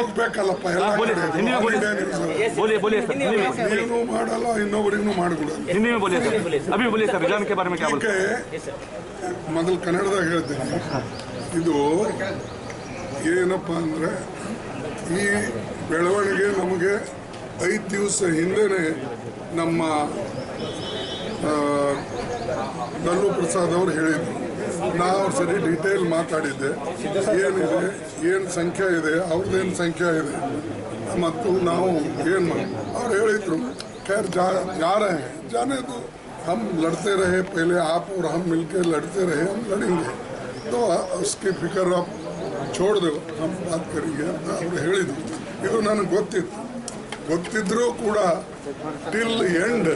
ಹೋಗ್ಬೇಕಲ್ಲಪ್ಪ ಎಲ್ಲ बोलिए ಕಡೆ. सर हिंदी में बोलिए All India news ಅದು. बोलिए बोलिए सर हिंदी में ನೀನು ಮಾಡಲ್ಲ ಇನ್ನೊಬ್ಬರಿಗೂ ಮಾಡ್ಬಿಡಲ್ಲ हिंदी में बोलिए सर अभी बोलिए सर विधान के बारे में क्या बोलते ಇದಕ್ಕೆ ಮೊದಲು ಕನ್ನಡದಾಗ ಹೇಳ್ತೀನಿ ಇದು ಏನಪ್ಪ ಅಂದರೆ ಈ ಬೆಳವಣಿಗೆ ನಮಗೆ ಐದು ದಿವಸ ಹಿಂದೆನೇ ನಮ್ಮ ಆ, ಲಲ್ಲು ಪ್ರಸಾದ್ ಅವರು ಹೇಳಿದ್ರು ನಾವು ಸರಿ ಡೀಟೇಲ್ ಮಾತಾಡಿದ್ದೆ ಏನಿದೆ ಏನು ಸಂಖ್ಯೆ ಇದೆ ಅವ್ರದ್ದೇನು ಸಂಖ್ಯೆ ಇದೆ ಮತ್ತು ನಾವು ಏನು ಮಾಡಿ ಅವ್ರು ಹೇಳಿದ್ರು खैर जा जा रहे हैं जाने दो हम लड़ते रहे पहले आप और हम मिलके लड़ते रहे हम लड़ेंगे तो उसकी फिक्र आप छोड़ दो हम बात करेंगे ಅಂತ ಅವ್ರು ಹೇಳಿದ್ರು ಇದು ನನಗೆ ಗೊತ್ತಿತ್ತು ಗೊತ್ತಿದ್ರೂ ಕೂಡ ಟಿಲ್ ಎಂಡ್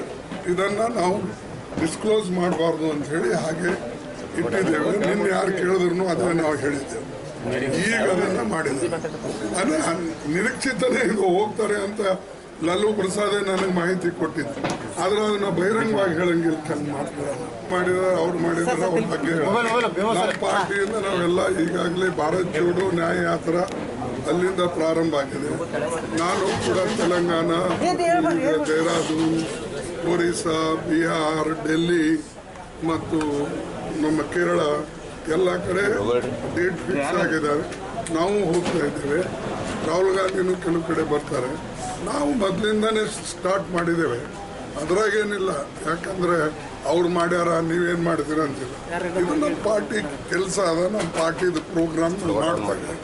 ಇದನ್ನು ನಾವು ಡಿಸ್ಕ್ಲೋಸ್ ಮಾಡಬಾರ್ದು ಅಂತ ಹೇಳಿ ಹಾಗೆ ಇಟ್ಟಿದ್ದೇವೆ. ನಿನ್ನೆ ಯಾರು ಕೇಳಿದ್ರು ಅದನ್ನ ನಾವು ಹೇಳಿದ್ದೇವೆ. ಈಗ ಅದನ್ನ ಮಾಡಿದ್ದೇವೆ ಅದೇ ನಿರೀಕ್ಷಿತನೇ ಇದು ಹೋಗ್ತಾರೆ ಅಂತ ಲಲ್ಲು ಪ್ರಸಾದೇ ನನಗೆ ಮಾಹಿತಿ ಕೊಟ್ಟಿದ್ದು. ಆದ್ರೆ ಅದನ್ನ ಬಹಿರಂಗವಾಗಿ ಹೇಳಂಗಿಲ್ಲ. ತನ್ನ ಮಾತುಗಳನ್ನ ಮಾಡಿದ್ರೆ ಅವ್ರು ಮಾಡಿದ್ರೆ ಅವ್ರ ಬಗ್ಗೆ. ನಮ್ಮ ಪಾರ್ಟಿಯಿಂದ ನಾವೆಲ್ಲ ಈಗಾಗಲೇ ಭಾರತ್ ಜೋಡೋ ನ್ಯಾಯ ಯಾತ್ರ ಅಲ್ಲಿಂದ ಪ್ರಾರಂಭ ಆಗಿದೆ. ನಾನು ಕೂಡ ತೆಲಂಗಾಣ ದೇಹರಾದೂನ್ ಒರಿಸ್ಸಾ ಬಿಹಾರ್ ಡೆಲ್ಲಿ ಮತ್ತು ನಮ್ಮ ಕೇರಳ ಎಲ್ಲ ಕಡೆ ಡೇಟ್ ಫಿಕ್ಸ್ ಆಗಿದ್ದಾರೆ ನಾವು ಹೋಗ್ತಾ ಇದ್ದೇವೆ. ರಾಹುಲ್ ಗಾಂಧಿನೂ ಕೆಲವು ಕಡೆ ಬರ್ತಾರೆ. ನಾವು ಮೊದಲಿಂದನೇ ಸ್ಟಾರ್ಟ್ ಮಾಡಿದ್ದೇವೆ. ಅದ್ರಾಗೇನಿಲ್ಲ ಯಾಕಂದ್ರೆ ಅವ್ರು ಮಾಡ್ಯಾರ ನೀವೇನು ಮಾಡ್ತೀರ ಅಂತಿಲ್ಲ. ಇದು ನಮ್ಮ ಪಾರ್ಟಿ ಕೆಲಸ ಅದ. ನಮ್ಮ ಪಾರ್ಟಿದು ಪ್ರೋಗ್ರಾಮ್ ಮಾಡ್ತಾ ಇದ್ದೀವಿ.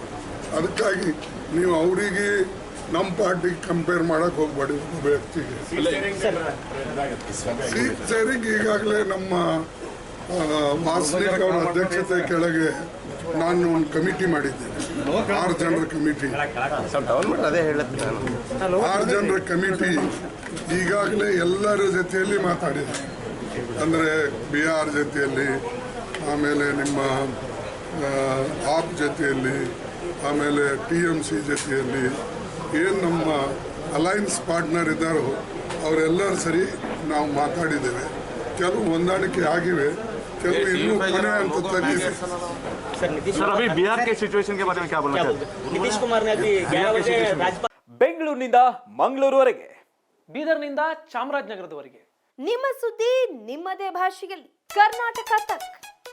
ಅದಕ್ಕಾಗಿ ನೀವು ಅವರಿಗೆ ನಮ್ಮ ಪಾರ್ಟಿಗೆ ಕಂಪೇರ್ ಮಾಡಕ್ ಹೋಗ್ಬೇಡಿ ಒಬ್ಬ ವ್ಯಕ್ತಿಗೆ. ಸೀಟ್ ಶೇರಿಂಗ್ ಈಗಾಗಲೇ ನಮ್ಮ ವಾಸನಿಕ ಅವರ ಅಧ್ಯಕ್ಷತೆ ಕೆಳಗೆ ನಾನು ಒಂದು ಕಮಿಟಿ ಮಾಡಿದ್ದೇನೆ. ಆರು ಜನರ ಕಮಿಟಿ ಆರು ಜನರ ಕಮಿಟಿ ಈಗಾಗಲೇ ಎಲ್ಲರ ಜೊತೆಯಲ್ಲಿ ಮಾತಾಡಿದೆ. ಅಂದರೆ ಬಿ ಆರ್ ಜೊತೆಯಲ್ಲಿ ಆಮೇಲೆ ನಿಮ್ಮ ಆಪ್ ಜೊತೆಯಲ್ಲಿ ಆಮೇಲೆ ಟಿ ಎಂ ಸಿ ಜೊತೆಯಲ್ಲಿ ಏನು ನಮ್ಮ ಅಲೈನ್ಸ್ ಪಾರ್ಟ್ನರ್ ಇದ್ದಾರೋ ಅವರೆಲ್ಲರೂ ಸರಿ ನಾವು ಮಾತಾಡಿದ್ದೇವೆ. ಕೆಲವು ಹೊಂದಾಣಿಕೆ ಆಗಿವೆ ಕೆಲವು ಇನ್ನೂ ಕೊನೆ ಅಂತ ಬೆಂಗಳೂರಿನಿಂದ ಮಂಗಳೂರುವರೆಗೆ. ಬೀದರ್ನಿಂದ ಚಾಮರಾಜನಗರದವರೆಗೆ. ನಿಮ್ಮ ಸುದ್ದಿ ನಿಮ್ಮದೇ ಭಾಷೆಯಲ್ಲಿ. ಕರ್ನಾಟಕ ತಕ್ಕ